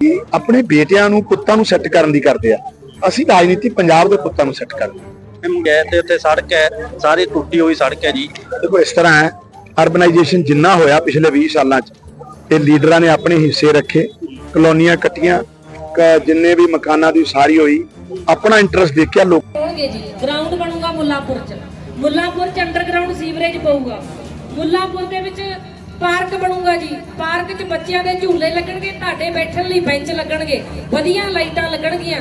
ਕਿ ਆਪਣੇ ਬੇਟਿਆਂ ਨੂੰ ਪੁੱਤਾਂ ਨੂੰ ਸੈੱਟ ਕਰਨ ਦੀ ਕਰਦੇ ਆ। ਅਸੀਂ ਰਾਜਨੀਤੀ ਪੰਜਾਬ ਦੇ ਪੁੱਤਾਂ ਨੂੰ ਸੈੱਟ ਕਰਦੇ ਹਾਂ। ਗਏ ਤੇ ਉੱਥੇ ਸੜਕ ਹੈ ਸਾਰੀ ਟੁੱਟੀ ਹੋਈ ਸੜਕ ਹੈ ਜੀ। ਦੇਖੋ ਇਸ ਤਰ੍ਹਾਂ ਹੈ ਅਰਬਨਾਈਜੇਸ਼ਨ ਜਿੰਨਾ ਹੋਇਆ ਪਿਛਲੇ 20 ਸਾਲਾਂ 'ਚ ਤੇ ਲੀਡਰਾਂ ਨੇ ਆਪਣੇ ਹਿੱਸੇ ਰੱਖੇ ਕਲੋਨੀਆਂ ਕੱਟੀਆਂ ਜਿੰਨੇ ਵੀ ਮਕਾਨਾਂ ਦੀ ਉਸਾਰੀ ਹੋਈ ਆਪਣਾ ਇੰਟਰਸਟ ਦੇਖਿਆ ਲੋਕ ਹੋਣਗੇ ਜੀ ਗਰਾਊਂਡ ਬਣੂਗਾ ਮੁੱਲਾਪੁਰ ਚ। ਮੁੱਲਾਪੁਰ ਚ ਅੰਡਰਗਰਾਉਂਡ ਸੀਵਰੇਜ ਪਊਗਾ। ਮੁੱਲਾਪੁਰ ਦੇ ਵਿੱਚ ਪਾਰਕ ਬਣੂਗਾ ਜੀ। ਪਾਰਕ 'ਚ ਬੱਚਿਆਂ ਦੇ ਝੂਲੇ ਲੱਗਣਗੇ, ਤੁਹਾਡੇ ਬੈਠਣ ਲਈ ਬੈਂਚ ਲੱਗਣਗੇ। ਵਧੀਆ ਲਾਈਟਾਂ ਲੱਗਣਗੀਆਂ,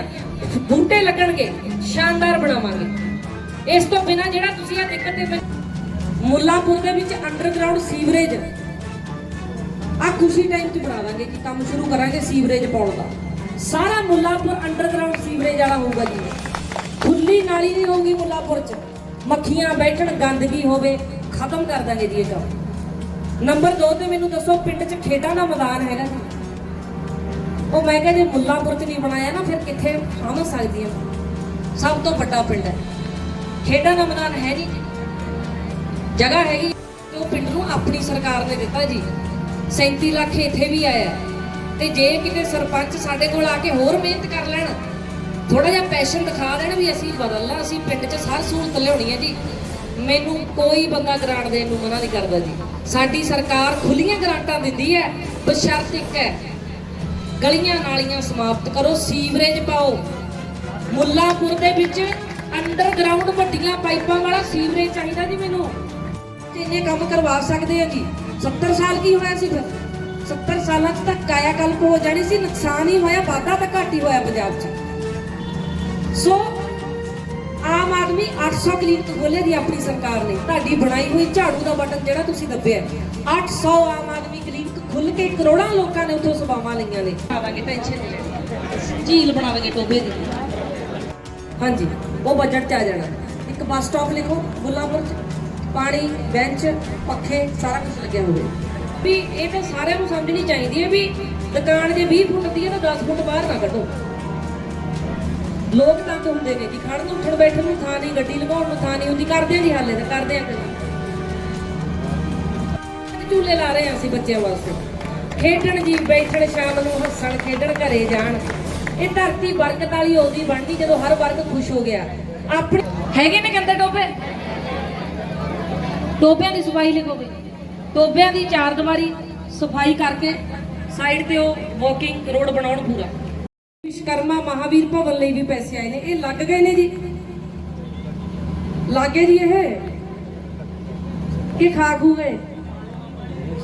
ਬੂਟੇ ਲੱਗਣਗੇ, ਸ਼ਾਨਦਾਰ ਬਣਾਵਾਂਗੇ। ਇਸ ਤੋਂ ਬਿਨਾ ਜਿਹੜਾ ਤੁਸੀਂ ਆ ਦਿੱਕਤ ਦੇ ਮੁੱਲਾਪੁਰ ਦੇ ਵਿੱਚ ਅੰਡਰਗਰਾਉਂਡ ਸੀਵਰੇਜ ਆ ਖੁਸ਼ੀ ਟਾਈਮ 'ਚ ਬਣਾਵਾਂਗੇ ਜੀ, ਕੰਮ ਸ਼ੁਰੂ ਕਰਾਂਗੇ ਸੀਵਰੇਜ ਪਾਉਣ ਦਾ। ਸਾਰਾ ਮੁੱਲਾਪੁਰ ਅੰਡਰਗਰਾਉਂਡ ਸੀਵਰੇਜ ਵਾਲਾ ਹੋਊਗਾ ਜੀ। ਖੁੱਲੀ ਨਾਲੀ ਨਹੀਂ ਹੋਊਗੀ ਮੁੱਲਾਪੁਰ 'ਚ। ਮੱਖੀਆਂ ਬੈਠਣ, ਗੰਦਗੀ ਹੋਵੇ, ਖਤਮ ਕਰ ਦਾਂਗੇ ਜੀ ਇਹ ਕੰਮ ਨੰਬਰ 2 ਤੇ ਮੈਨੂੰ ਦੱਸੋ, ਪਿੰਡ 'ਚ ਖੇਡਾਂ ਦਾ ਮੈਦਾਨ ਹੈਗਾ ਜੀ ਉਹ ਮੈਂ ਕਿਹਾ ਜੇ ਮੁੱਲਾਪੁਰ 'ਚ ਨਹੀਂ ਬਣਾਇਆ ਨਾ, ਫਿਰ ਕਿੱਥੇ ਸਮਝ ਸਕਦੀ ਹਾਂ ਸਭ ਤੋਂ ਵੱਡਾ ਪਿੰਡ ਹੈ। ਖੇਡਾਂ ਦਾ ਮੈਦਾਨ ਹੈ ਜੀ। ਜਗ੍ਹਾ ਹੈਗੀ ਤੇ ਉਹ ਪਿੰਡ ਨੂੰ ਆਪਣੀ ਸਰਕਾਰ ਨੇ ਦਿੱਤਾ ਜੀ। 37 ਲੱਖ ਇੱਥੇ ਵੀ ਆਇਆ। ਤੇ ਜੇ ਕਿਤੇ ਸਰਪੰਚ ਸਾਡੇ ਕੋਲ ਆ ਕੇ ਹੋਰ ਮਿਹਨਤ ਕਰ ਲੈਣ ਥੋੜਾ ਜਿਹਾ ਪੈਸ਼ਨ ਦਿਖਾ ਦੇਣ ਵੀ ਅਸੀਂ ਬਦਲਣਾ, ਅਸੀਂ ਪਿੰਡ 'ਚ ਸਾਰ ਸਹੂਲਤ ਲਿਆਉਣੀ ਹੈ ਜੀ। ਮੈਨੂੰ ਕੋਈ ਬੰਦਾ ਗ੍ਰਾਂਟ ਦੇਣ ਨੂੰ ਮਨਾ ਨਹੀਂ ਕਰਦਾ ਜੀ। ਸਾਡੀ ਸਰਕਾਰ ਖੁੱਲੀਆਂ ਗ੍ਰਾਂਟਾਂ ਦਿੰਦੀ ਹੈ, ਬਸ਼ਰਤ ਇੱਕ ਹੈ। ਗਲੀਆਂ ਨਾਲੀਆਂ ਸਮਾਪਤ ਕਰੋ, ਸੀਵਰੇਜ ਪਾਓ। ਮੁੱਲਾਪੁਰ ਦੇ ਵਿੱਚ ਅੰਡਰਗਰਾਉਂਡ ਵੱਡੀਆਂ ਪਾਈਪਾਂ ਵਾਲਾ ਸੀਵਰੇਜ ਚਾਹੀਦਾ ਜੀ ਮੈਨੂੰ। ਤੇ ਇੰਨੇ ਕੰਮ ਕਰਵਾ ਸਕਦੇ ਆ ਜੀ। 70 ਸਾਲ ਕੀ ਹੋਇਆ ਸੀ ਫਿਰ? 70 ਸਾਲਾਂ 'ਚ ਤਾਂ ਕਾਇਆ ਕਲਪ ਹੋ ਜਾਣੀ ਸੀ, ਨੁਕਸਾਨ ਹੀ ਹੋਇਆ, ਵਾਧਾ ਤਾਂ ਘੱਟ ਹੀ ਹੋਇਆ ਪੰਜਾਬ 'ਚ। ਸੋ ਆਮ ਆਦਮੀ 800 ਕਲੀਨਿਕ ਖੋਲੇ ਦੀ ਆਪਣੀ ਸਰਕਾਰ ਨੇ। ਤੁਹਾਡੀ ਬਣਾਈ ਹੋਈ ਝਾੜੂ ਦਾ ਬਟਨ ਜਿਹੜਾ ਤੁਸੀਂ ਦੱਬਿਆ 800 ਆਮ ਆਦਮੀ ਕਲੀਨਿਕ ਖੁੱਲ ਕੇ ਕਰੋੜਾਂ ਲੋਕਾਂ ਨੇ ਉੱਥੋਂ ਸੇਵਾਵਾਂ ਲਈਆਂ ਨੇ। ਆਵਾਂਗੇ ਟੈਨਸ਼ਨ ਨਹੀਂ ਲੈਣੀ। ਝੀਲ ਬਣਾਵਾਂਗੇ ਟੋਬੇ ਦੀ। ਹਾਂਜੀ ਉਹ ਬਜਟ 'ਚ ਆ ਜਾਣਾ। ਇੱਕ ਬੱਸ ਸਟਾਪ ਲਿਖੋ ਮੁੱਲਾਂਪੁਰ 'ਚ ਪਾਣੀ ਬੈਂਚ ਪੱਖੇ ਸਾਰਾ ਕੁਝ ਲੱਗਿਆ ਹੋਵੇ। ਵੀ ਇਹ ਤਾਂ ਸਾਰਿਆਂ ਨੂੰ ਸਮਝਣੀ ਚਾਹੀਦੀ ਹੈ ਵੀ ਦੁਕਾਨ ਜੇ 20 ਫੁੱਟ ਦੀ ਹੈ ਤਾਂ 10 ਫੁੱਟ ਬਾਹਰ ਨਾ ਕੱਢੋ। ਲੋਕ ਤਾਂ ਹੁੰਦੇ ਨੇ ਜੀ ਖੜਨ ਨੂੰ ਉੱਠਣ ਬੈਠਣ ਨੂੰ ਥਾਂ ਨਹੀਂ, ਗੱਡੀ ਲਗਾਉਣ ਨੂੰ ਥਾਂ ਨਹੀਂ ਹੁੰਦੀ ਕਰਦੇ ਆ ਹਾਲੇ ਤਾਂ, ਕਰਦੇ ਆ ਕਦੇ ਝੂਲੇ ਲਾ ਰਹੇ ਆ ਅਸੀਂ ਬੱਚਿਆਂ ਵਾਸਤੇ ਖੇਡਣ ਜੀ ਬੈਠਣ, ਸ਼ਾਮ ਨੂੰ ਹੱਸਣ, ਖੇਡਣ ਘਰੇ ਜਾਣ। ਇਹ ਧਰਤੀ ਬਰਕਤ ਵਾਲੀ ਉਹਦੀ ਬਣਦੀ ਜਦੋਂ ਹਰ ਵਰਗ ਖੁਸ਼ ਹੋ ਗਿਆ। ਆਪਣੇ ਹੈਗੇ ਨੇ ਗੰਦੇ ਟੋਪੇ? ਟੋਬਿਆਂ ਦੀ ਸਫ਼ਾਈ ਲਿਖੋਗੇ ਟੋਬਿਆਂ ਦੀ ਚਾਰ ਦੀਵਾਰੀ ਸਫ਼ਾਈ ਕਰਕੇ ਸਾਈਡ ਤੇ ਉਹ ਵਾਕਿੰਗ ਰੋਡ ਬਣਾਉਣ ਪੂਰਾ। ਵਿਸ਼ਕਰਮਾ ਮਹਾਵੀਰ ਭਵਨ ਲਈ ਵੀ ਪੈਸੇ ਆਏ ਨੇ। ਇਹ ਲੱਗ ਗਏ ਨੇ ਜੀ। ਲੱਗੇ ਜੀ ਇਹ। ਕਿ ਖਾ ਖੂ ਗਏ?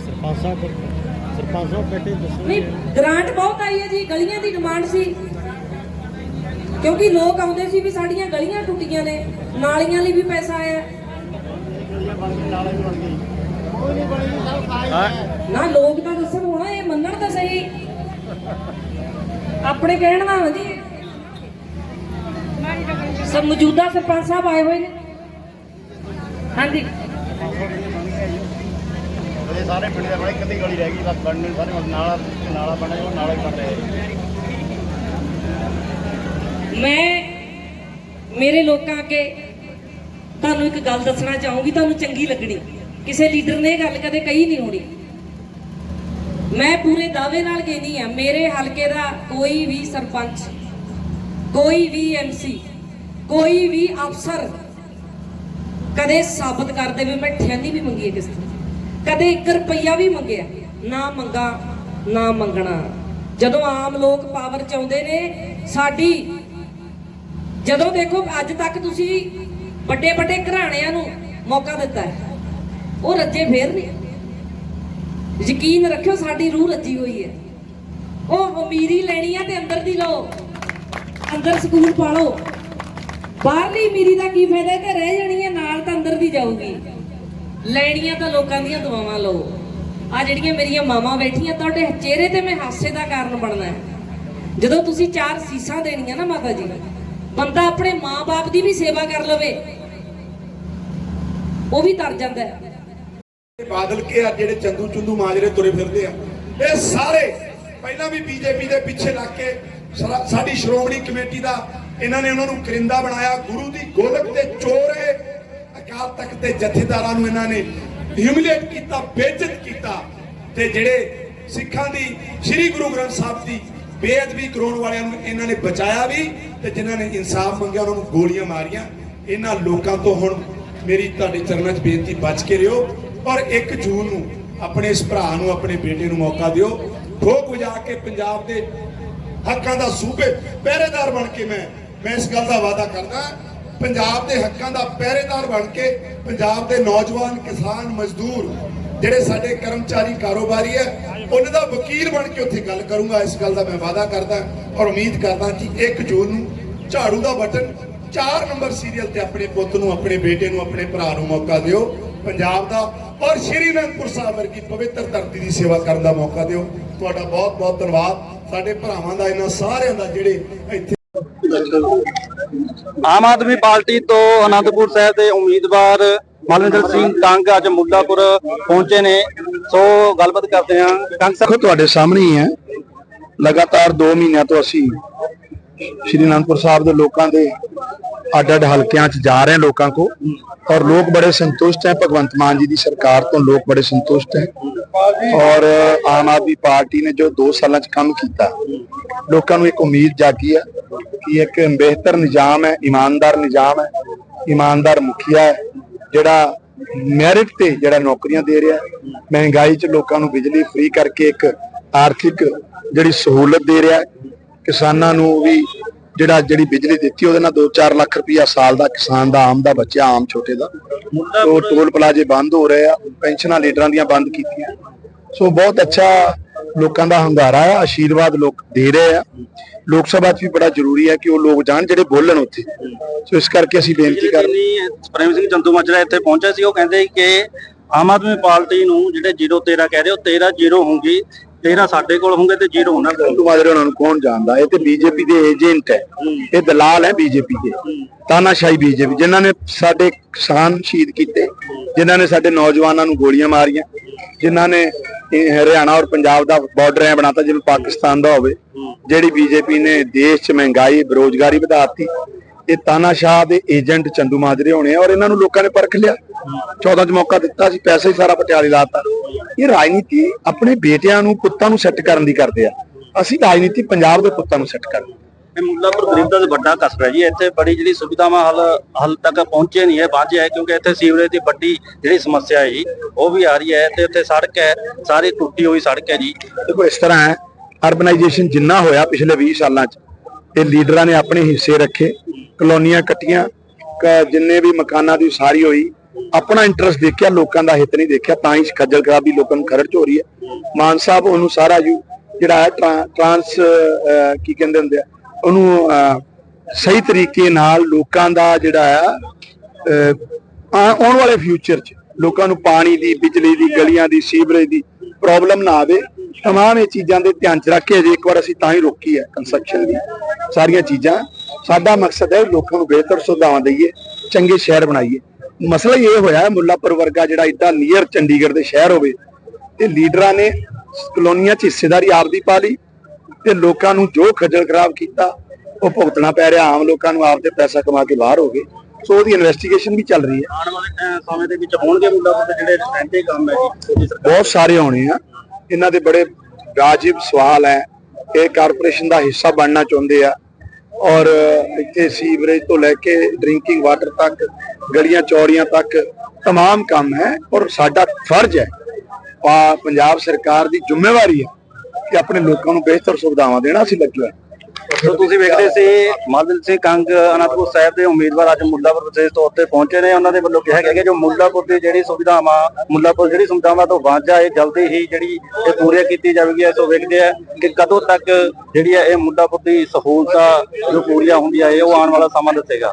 ਸਰਪੰਚਾ ਸਰਪੰਚਾ ਬੇਟੇ ਦੱਸੋ ਨਹੀਂ ਗ੍ਰਾਂਟ ਬਹੁਤ ਆਈ ਹੈ ਜੀ ਗਲੀਆਂ ਦੀ ਡਿਮਾਂਡ ਸੀ। ਕਿਉਂਕਿ ਲੋਕ ਆਉਂਦੇ ਸੀ ਵੀ ਸਾਡੀਆਂ ਗਲੀਆਂ ਟੁੱਟੀਆਂ ਨੇ ਨਾਲੀਆਂ ਲਈ ਵੀ ਪੈਸਾ ਆਇਆ। ਨਾ ਲੋਕ ਤਾਂ ਦੱਸਣ ਹੋਣਾ ਇਹ ਮੰਨਣ ਤਾਂ ਸਹੀ ਆਪਣੇ ਕਹਿਣ ਦਾ ਜੀ। ਸਭ ਮੌਜੂਦਾ ਸਰਪੰਚ ਸਾਹਿਬ ਆਏ ਹੋਏ ਨੇ। ਹਾਂਜੀ। ਇਹ ਸਾਰੇ ਪਿੰਡ ਦੇ ਬੜੇ ਕਿਤੇ ਗਲੀ ਰਹਿ ਗਈ ਬਸ ਬਣਨੇ ਸਾਰੇ ਨਾਲਾ ਨਾਲਾ ਬਣੇ ਉਹ ਨਾਲਾ ਹੀ ਬਣ ਰਿਹਾ ਮੈਂ ਮੇਰੇ ਲੋਕਾਂ ਅੱਗੇ ਤੁਹਾਨੂੰ ਇੱਕ ਗੱਲ ਦੱਸਣਾ ਚਾਹੂੰਗੀ ਤੁਹਾਨੂੰ ਚੰਗੀ ਲੱਗਣੀ। ਕਿਸੇ ਲੀਡਰ ਨੇ ਇਹ ਗੱਲ ਕਦੇ ਕਹੀ ਨਹੀਂ ਹੋਣੀ। ਮੈਂ ਪੂਰੇ ਦਾਅਵੇ ਨਾਲ ਕਹਿੰਦੀ ਆ, ਮੇਰੇ ਹਲਕੇ ਦਾ ਕੋਈ ਵੀ ਸਰਪੰਚ, ਕੋਈ ਵੀ ਐਮਸੀ ਕੋਈ ਵੀ ਅਫਸਰ ਕਦੇ ਸਾਬਤ ਕਰ ਦੇਵੇ, ਮੈਂ ਠਿਆਨੀ ਵੀ ਮੰਗੀ ਹੈ ਕਿਸ ਤੋਂ ਕਦੇ 1 ਰੁਪਈਆ ਵੀ ਮੰਗਿਆ, ਨਾ ਮੰਗਾ, ਨਾ ਮੰਗਣਾ। ਜਦੋਂ ਆਮ ਲੋਕ ਪਾਵਰ ਚ ਆਉਂਦੇ ਨੇ, ਸਾਡੀ, ਜਦੋਂ ਦੇਖੋ ਅੱਜ ਤੱਕ ਤੁਸੀਂ ਵੱਡੇ ਵੱਡੇ ਘਰਾਣਿਆਂ ਨੂੰ ਮੌਕਾ ਦਿੱਤਾ ਹੈ, ਉਹ ਰੱਜੇ ਫੇਰ ਨਹੀਂ। ਯਕੀਨ ਰੱਖਿਓ ਸਾਡੀ ਰੂਹ ਰੱਜੀ ਹੋਈ ਹੈ। ਉਹ ਅਮੀਰੀ ਲੈਣੀ ਆ ਤੇ ਅੰਦਰ ਦੀ ਲਓ। ਅੰਦਰ ਸਕੂਲ ਪਾਲੋ। ਬਾਹਰਲੀ ਅਮੀਰੀ ਦਾ ਕੀ ਫਾਇਦਾ ਤੇ ਰਹਿ ਜਾਣੀ ਹੈ, ਨਾਲ ਤਾਂ ਅੰਦਰ ਦੀ ਜਾਊਗੀ। ਲੈਣੀਆਂ ਤਾਂ ਲੋਕਾਂ ਦੀਆਂ ਦੁਆਵਾਂ ਲਓ। ਆ ਜਿਹੜੀਆਂ ਮੇਰੀਆਂ ਮਾਵਾਂ ਬੈਠੀਆਂ, ਤੁਹਾਡੇ ਚਿਹਰੇ ਤੇ ਮੈਂ ਹਾਸੇ ਦਾ ਕਾਰਨ ਬਣਨਾ ਹੈ। ਜਦੋਂ ਤੁਸੀਂ ਚਾਰ ਸੀਸਾਂ ਦੇਣੀਆਂ ਨਾ ਮਾਤਾ ਜੀ, ਬੰਦਾ ਆਪਣੇ ਮਾਂ-ਬਾਪ ਦੀ ਵੀ ਸੇਵਾ ਕਰ ਲਵੇ। ਉਹ ਵੀ ਤਰ ਜਾਂਦਾ ਹੈ। ਬਾਦਲ ਕੇ ਆ, ਜਿਹੜੇ ਚੰਦੂ ਚੁੰਦੂ ਮਾਜਰੇ ਤੁਰੇ ਫਿਰਦੇ ਆ। ਇਹ ਸਾਰੇ, ਪਹਿਲਾਂ ਵੀ ਬੀਜੇਪੀ ਦੇ ਪਿੱਛੇ ਲੱਗ ਕੇ ਸਾਡੀ ਸ਼੍ਰੋਮਣੀ ਕਮੇਟੀ ਦਾ ਇਹਨਾਂ ਨੇ ਉਹਨਾਂ ਨੂੰ ਕਰਿੰਦਾ ਬਣਾਇਆ। ਗੁਰੂ ਦੀ ਗੋਲਕ ਤੇ ਚੋਰ ਹੈ ਅਕਾਲ ਤਖਤ ਦੇ ਜਥੇਦਾਰਾਂ ਨੂੰ ਇਹਨਾਂ ਨੇ ਹਿਊਮਿਲੇਟ ਕੀਤਾ, ਬੇਇੱਜ਼ਤ ਕੀਤਾ। ਤੇ ਜਿਹੜੇ ਸਿੱਖਾਂ ਦੀ, ਸ੍ਰੀ ਗੁਰੂ ਗ੍ਰੰਥ ਸਾਹਿਬ ਦੀ ਬੇਅਦਬੀ ਕਰਾਉਣ ਵਾਲਿਆਂ ਨੂੰ ਇਹਨਾਂ ਨੇ ਬਚਾਇਆ ਵੀ ਤੇ ਜਿਨ੍ਹਾਂ ਨੇ ਇਨਸਾਫ ਮੰਗਿਆ, ਉਹਨਾਂ ਨੂੰ ਗੋਲੀਆਂ ਮਾਰੀਆਂ। ਇਹਨਾਂ ਲੋਕਾਂ ਤੋਂ ਹੁਣ ਮੇਰੀ ਤੁਹਾਡੇ ਚਰਨਾਂ 'ਚ ਬੇਨਤੀ, ਬਚ ਕੇ ਰਿਓ ਔਰ 1 ਜੂਨ ਨੂੰ ਆਪਣੇ ਇਸ ਭਰਾ ਨੂੰ, ਆਪਣੇ ਬੇਟੇ ਨੂੰ ਮੌਕਾ ਦਿਓ। ਠੋਕ ਵਜਾ ਕੇ ਪੰਜਾਬ ਦੇ ਹੱਕਾਂ ਦਾ ਸੂਬੇ ਪਹਿਰੇਦਾਰ ਬਣ ਕੇ ਮੈਂ ਮੈਂ ਇਸ ਗੱਲ ਦਾ ਵਾਅਦਾ ਕਰਦਾ ਪੰਜਾਬ ਦੇ ਹੱਕਾਂ ਦਾ ਪਹਿਰੇਦਾਰ ਬਣ ਕੇ ਪੰਜਾਬ ਦੇ ਨੌਜਵਾਨ, ਕਿਸਾਨ, ਮਜ਼ਦੂਰ ਜਿਹੜੇ ਸਾਡੇ ਕਰਮਚਾਰੀ ਕਾਰੋਬਾਰੀ ਹੈ, ਉਹਨਾਂ ਦਾ ਵਕੀਲ ਬਣ ਕੇ ਉੱਥੇ ਗੱਲ ਕਰੂੰਗਾ। ਇਸ ਗੱਲ ਦਾ ਮੈਂ ਵਾਅਦਾ ਕਰਦਾ ਔਰ ਉਮੀਦ ਕਰਦਾ ਕਿ 1 ਜੂਨ ਨੂੰ ਝਾੜੂ ਦਾ ਬਟਨ 4 ਨੰਬਰ ਸੀਰੀਅਲ ਤੇ ਆਪਣੇ ਪੁੱਤ ਨੂੰ, ਆਪਣੇ ਬੇਟੇ ਨੂੰ, ਆਪਣੇ ਭਰਾ ਨੂੰ ਮੌਕਾ ਦਿਓ। ਪੰਜਾਬ ਦਾ ਔਰ ਸ਼੍ਰੀ ਅਨੰਦਪੁਰ ਸਾਹਿਬ ਵਰਗੀ ਪਵਿੱਤਰ ਧਰਤੀ ਦੀ ਸੇਵਾ ਕਰਨ ਦਾ ਮੌਕਾ ਦਿਓ। ਤੁਹਾਡਾ ਬਹੁਤ ਬਹੁਤ ਧੰਨਵਾਦ। ਸਾਡੇ ਭਰਾਵਾਂ ਦਾ ਇਹਨਾਂ ਸਾਰਿਆਂ ਦਾ ਜਿਹੜੇ ਇੱਥੇ ਆਮ ਆਦਮੀ ਪਾਰਟੀ ਤੋਂ ਅਨੰਦਪੁਰ ਸਾਹਿਬ ਦੇ ਉਮੀਦਵਾਰ ਮਲਵਿੰਦਰ ਸਿੰਘ ਕੰਗ ਅੱਜ ਮੁੱਲਾਪੁਰ ਪਹੁੰਚੇ ਨੇ। ਸੋ ਗੱਲਬਾਤ ਕਰਦੇ ਹਾਂ। ਕੰਗ ਸਾਹਿਬ ਤੁਹਾਡੇ ਸਾਹਮਣੇ ਹੀ ਹੈ। ਲਗਾਤਾਰ 2 ਮਹੀਨਿਆਂ ਤੋਂ ਅਸੀਂ ਸ਼੍ਰੀ ਅਨੰਦਪੁਰ ਸਾਹਿਬ ਦੇ ਲੋਕਾਂ ਦੇ ਅੱਡ ਅੱਡ ਹਲਕਿਆਂ 'ਚ ਜਾ ਰਹੇ ਲੋਕਾਂ ਕੋ ਔਰ ਲੋਕ ਬੜੇ ਸੰਤੁਸ਼ਟ ਹੈ, ਭਗਵੰਤ ਮਾਨ ਜੀ ਦੀ ਸਰਕਾਰ ਤੋਂ ਲੋਕ ਬੜੇ ਸੰਤੁਸ਼ਟ ਹੈ ਔਰ ਆਮ ਆਦਮੀ ਪਾਰਟੀ ਨੇ ਜੋ 2 ਸਾਲਾਂ 'ਚ ਕੰਮ ਕੀਤਾ, ਲੋਕਾਂ ਨੂੰ ਇੱਕ ਉਮੀਦ ਜਾਗੀ ਹੈ ਕਿ ਇੱਕ ਬਿਹਤਰ ਨਿਜ਼ਾਮ ਹੈ, ਇਮਾਨਦਾਰ ਨਿਜ਼ਾਮ ਹੈ, ਇਮਾਨਦਾਰ ਮੁਖੀਆ ਹੈ, ਜਿਹੜਾ ਮੈਰਿਟ ਤੇ ਜਿਹੜਾ ਨੌਕਰੀਆਂ ਦੇ ਰਿਹਾ ਮਹਿੰਗਾਈ 'ਚ ਲੋਕਾਂ ਨੂੰ ਬਿਜਲੀ ਫ੍ਰੀ ਕਰਕੇ ਇੱਕ ਆਰਥਿਕ ਜਿਹੜੀ ਸਹੂਲਤ ਦੇ ਰਿਹਾ ਕਿਸਾਨਾਂ ਨੂੰ ਵੀ ਜਿਹੜਾ ਜਿਹੜੀ ਬਿਜਲੀ ਦਿੱਤੀ ਉਹਦੇ ਨਾਲ 2-4 ਲੱਖ ਰੁਪਇਆ ਸਾਲ ਦਾ ਕਿਸਾਨ ਦਾ ਆਮ ਦਾ ਬੱਚਾ ਆਮ ਛੋਟੇ ਦਾ। ਉਹ ਟੋਲ ਪਲਾਜੇ ਬੰਦ ਹੋ ਰਹੇ ਆ ਪੈਨਸ਼ਨਾਂ ਲੀਡਰਾਂ ਦੀਆਂ ਬੰਦ ਕੀਤੀਆਂ। ਸੋ ਬਹੁਤ ਅੱਛਾ ਲੋਕਾਂ ਦਾ ਹੰਗਾਰਾ ਹੈ ਆਸ਼ੀਰਵਾਦ ਲੋਕ ਦੇ ਰਹੇ ਆ। ਲੋਕ ਸਭਾ 'ਚ ਵੀ ਬੜਾ ਜ਼ਰੂਰੀ ਹੈ ਕਿ ਉਹ ਲੋਕ ਜਾਣ ਜਿਹੜੇ ਬੋਲਣ ਉੱਥੇ। ਸੋ ਇਸ ਕਰਕੇ ਅਸੀਂ ਬੇਨਤੀ ਕਰ ਪ੍ਰੇਮ ਸਿੰਘ ਚੰਦੂ ਮਾਜਰਾ ਇੱਥੇ ਪਹੁੰਚੇ ਸੀ ਉਹ ਕਹਿੰਦੇ ਕਿ ਆਮ ਆਦਮੀ ਪਾਰਟੀ ਨੂੰ ਜਿਹੜੇ 013 ਕਹਿ ਰਹੇ ਉਹ 13 0 ਹੋਊਗੀ। 13 ਸਾਡੇ ਕੋਲ ਹੋਣਗੇ ਤੇ 0 ਉਹਨਾਂ ਕੋਲ ਮਾਜਰੇ ਉਹਨਾਂ ਨੂੰ ਕੌਣ ਜਾਣਦਾ? ਇਹ ਤੇ ਬੀਜੇਪੀ ਦੇ ਏਜੰਟ ਹੈ। ਇਹ ਦਲਾਲ ਹੈ ਬੀਜੇਪੀ ਦੇ। ਤਾਨਾਸ਼ਾਹੀ ਬੀਜੇਪੀ ਜਿਨ੍ਹਾਂ ਨੇ ਸਾਡੇ ਕਿਸਾਨ ਸ਼ਹੀਦ ਕੀਤੇ ਜਿਨ੍ਹਾਂ ਨੇ ਸਾਡੇ ਨੌਜਵਾਨਾਂ ਨੂੰ ਗੋਲੀਆਂ ਮਾਰੀਆਂ ਜਿਨ੍ਹਾਂ ਨੇ ਹਰਿਆਣਾ ਔਰ ਪੰਜਾਬ ਦਾ ਬਾਰਡਰ ਐ ਬਣਾਤਾ ਜਿਵੇਂ ਪਾਕਿਸਤਾਨ ਦਾ ਹੋਵੇ ਜਿਹੜੀ ਬੀਜੇਪੀ ਨੇ ਦੇਸ਼ 'ਚ ਮਹਿੰਗਾਈ ਬੇਰੋਜ਼ਗਾਰੀ ਵਧਾਤੀ ਇਹ ਤਾਨਾਸ਼ਾਹ ਦੇ ਏਜੰਟ ਚੰਦੂ ਮਾਜਰੇ ਹੋਣੇ ਆ ਔਰ ਇਹਨਾਂ ਨੂੰ ਲੋਕਾਂ ਨੇ ਪਰਖ ਲਿਆ। 14 ਚ ਮੌਕਾ ਦਿੱਤਾ ਸੀ ਪੈਸਾ ਹੀ ਸਾਰਾ ਪਟਿਆਲੇ ਲਾਤਾ ਇਹ ਰਾਜਨੀਤੀ ਆਪਣੇ ਬੇਟਿਆਂ ਨੂੰ ਪੁੱਤਾਂ ਨੂੰ ਸੈੱਟ ਕਰਨ ਦੀ ਕਰਦੇ ਆ। ਅਸੀਂ ਰਾਜਨੀਤੀ ਪੰਜਾਬ ਦੇ ਪੁੱਤਾਂ ਨੂੰ ਸੈੱਟ ਕਰਦੇ ਇਹ ਮੁੱਲਾਪੁਰ ਗਰੀਬ ਦਾ ਵੱਡਾ ਕਸਬਾ ਹੈ ਜੀ। ਇੱਥੇ ਬੜੀ ਜਿਹੜੀ ਸੁਵਿਧਾਵਾਂ ਹਲ ਹਲ ਤੱਕ ਪਹੁੰਚੇ ਨਹੀਂ ਹੈ ਵਾਂਝੇ ਹੈ ਕਿਉਂਕਿ ਇੱਥੇ ਸੀਵਰੇਜ ਦੀ ਵੱਡੀ ਜਿਹੜੀ ਸਮੱਸਿਆ ਹੈ ਜੀ ਉਹ ਵੀ ਆ ਰਹੀ ਹੈ। ਤੇ ਇੱਥੇ ਸੜਕ ਹੈ ਸਾਰੀ ਟੁੱਟੀ ਹੋਈ ਸੜਕ ਹੈ ਜੀ। ਦੇਖੋ ਇਸ ਤਰ੍ਹਾਂ ਹੈ ਅਰਬਨਾਈਜੇਸ਼ਨ ਜਿੰਨਾ ਹੋਇਆ ਪਿਛਲੇ 20 ਸਾਲਾਂ 'ਚ ਤੇ ਲੀਡਰਾਂ ਨੇ ਆਪਣੇ ਹਿੱਸੇ ਰੱਖੇ ਕਲੋਨੀਆਂ ਕੱਟੀਆਂ ਜਿੰਨੇ ਵੀ ਮਕਾਨਾਂ ਦੀ ਉਸਾਰੀ ਹੋਈ ਆਪਣਾ ਇੰਟਰਸਟ ਦੇਖਿਆ ਲੋਕਾਂ ਦਾ ਹਿੱਤ ਨਹੀਂ ਦੇਖਿਆ ਤਾਂ ਹੀ ਖੱਜਲ ਖਰਾਬੀ ਲੋਕਾਂ ਨੂੰ ਖਰਚ ਹੋ ਰਹੀ ਹੈ। ਮਾਨ ਸਾਹਿਬ ਉਹਨੂੰ ਸਾਰਾ ਯੂ ਜਿਹੜਾ ਹੈ ਟਰਾਂ- ਕੀ ਕਹਿੰਦੇ ਹੁੰਦੇ ਆ ਉਹਨੂੰ ਸਹੀ ਤਰੀਕੇ ਨਾਲ ਲੋਕਾਂ ਦਾ ਜਿਹੜਾ ਹੈ ਅਹ, ਆਉਣ ਵਾਲੇ ਫਿਊਚਰ 'ਚ ਲੋਕਾਂ ਨੂੰ ਪਾਣੀ ਦੀ ਬਿਜਲੀ ਦੀ ਗਲੀਆਂ ਦੀ ਸੀਵਰੇਜ ਦੀ ਪ੍ਰੋਬਲਮ ਨਾ ਆਵੇ। ਤਮਾਮ ਇਹ ਚੀਜ਼ਾਂ ਦੇ ਧਿਆਨ 'ਚ ਰੱਖ ਕੇ ਅਜੇ ਇੱਕ ਵਾਰ ਅਸੀਂ ਤਾਂ ਹੀ ਰੋਕੀ ਹੈ ਕੰਸਟਰਕਸ਼ਨ ਦੀ। ਸਾਰੀਆਂ ਚੀਜ਼ਾਂ। ਸਾਡਾ ਮਕਸਦ ਹੈ ਲੋਕਾਂ ਨੂੰ ਬਿਹਤਰ ਸੁਵਿਧਾਵਾਂ ਦਈਏ ਚੰਗੇ ਸ਼ਹਿਰ ਬਣਾਈਏ। ਮਸਲਾ ਇਹ ਹੋਇਆ ਮੁੱਲਾਪੁਰ ਵਰਗਾ ਜਿਹੜਾ ਇੱਡਾ ਨੀਅਰ ਚੰਡੀਗੜ੍ਹ ਦੇ ਸ਼ਹਿਰ ਹੋਵੇ ਤੇ ਲੀਡਰਾਂ ਨੇ ਕਲੋਨੀਆਂ 'ਚ ਹਿੱਸੇਦਾਰੀ ਆਪਦੀ ਪਾ ਲਈ ਤੇ ਲੋਕਾਂ ਨੂੰ ਜੋ ਖੱਜਲ ਖਰਾਬ ਕੀਤਾ ਉਹ ਭੁਗਤਣਾ ਪੈ ਰਿਹਾ। ਆਮ ਲੋਕਾਂ ਨੂੰ ਆਪਦੇ ਪੈਸਾ ਕਮਾ ਕੇ ਬਾਹਰ ਹੋ ਗਏ। ਸੋ ਉਹਦੀ ਇਨਵੈਸਟੀਗੇਸ਼ਨ ਵੀ ਚੱਲ ਰਹੀ ਹੈ। ਆਉਣ ਵਾਲੇ ਸਮੇਂ ਦੇ ਵਿੱਚ ਹੋਣਗੇ ਮੁੱਲਾਪੁਰ ਦੇ ਜਿਹੜੇ ਰਹਿੰਦੇ ਕੰਮ ਹੈ ਬਹੁਤ ਸਾਰੇ ਆਉਣੇ ਆ। ਇਹਨਾਂ ਦੇ ਬੜੇ ਵਾਜਿਬ ਸਵਾਲ ਹੈ। ਇਹ ਕਾਰਪੋਰੇਸ਼ਨ ਦਾ ਹਿੱਸਾ ਬਣਨਾ ਚਾਹੁੰਦੇ ਆ ਔਰ ਇੱਥੇ ਸੀਵਰੇਜ ਤੋਂ ਲੈ ਕੇ ਡਰਿੰਕਿੰਗ ਵਾਟਰ ਤੱਕ ਗਲੀਆਂ ਚੌੜੀਆਂ ਤੱਕ तमाम ਕੰਮ ਹੈ ਔਰ ਸਾਡਾ ਫਰਜ਼ ਹੈ ਪਾ- ਪੰਜਾਬ ਸਰਕਾਰ ਦੀ ਜ਼ਿੰਮੇਵਾਰੀ ਹੈ ਕਿ ਆਪਣੇ ਲੋਕਾਂ ਨੂੰ ਬਿਹਤਰ ਸੁਵਿਧਾਵਾਂ ਦੇਣਾ ਅਸੀਂ ਲੱਗੇ ਹੋਏ ਹਾਂ। ਸੋ ਤੁਸੀਂ ਵੇਖਦੇ ਸੀ, ਮਲਵਿੰਦਰ ਸਿੰਘ ਕੰਗ, ਅਨੰਦਪੁਰ ਸਾਹਿਬ ਦੇ ਉਮੀਦਵਾਰ ਅੱਜ ਮੁੱਲਾਪੁਰ ਵਿਸ਼ੇਸ਼ ਤੌਰ ਤੇ ਪਹੁੰਚੇ ਨੇ। ਉਹਨਾਂ ਦੇ ਵੱਲੋਂ ਕਿਹਾ ਗਿਆ ਕਿ ਜੋ ਮੁੱਲਾਪੁਰ ਦੀ ਜਿਹੜੀ ਸੁਵਿਧਾਵਾਂ, ਮੁੱਲਾਪੁਰ ਜਿਹੜੀ ਸੁਵਿਧਾਵਾਂ ਤੋਂ ਵਾਂਝਾ ਇਹ ਜਲਦੀ ਹੀ ਜਿਹੜੀ ਇਹ ਪੂਰੀਆਂ ਕੀਤੀ ਜਾਵੇਗੀ ਸੋ ਵੇਖਦੇ ਆ ਕਿ ਕਦੋਂ ਤੱਕ ਜਿਹੜੀ ਹੈ ਇਹ ਮੁੱਲਾਪੁਰ ਦੀ ਸਹੂਲਤਾਂ ਜੋ ਪੂਰੀਆਂ ਹੁੰਦੀਆਂ, ਇਹ ਉਹ ਆਉਣ ਵਾਲਾ ਸਮਾਂ ਦੱਸੇਗਾ।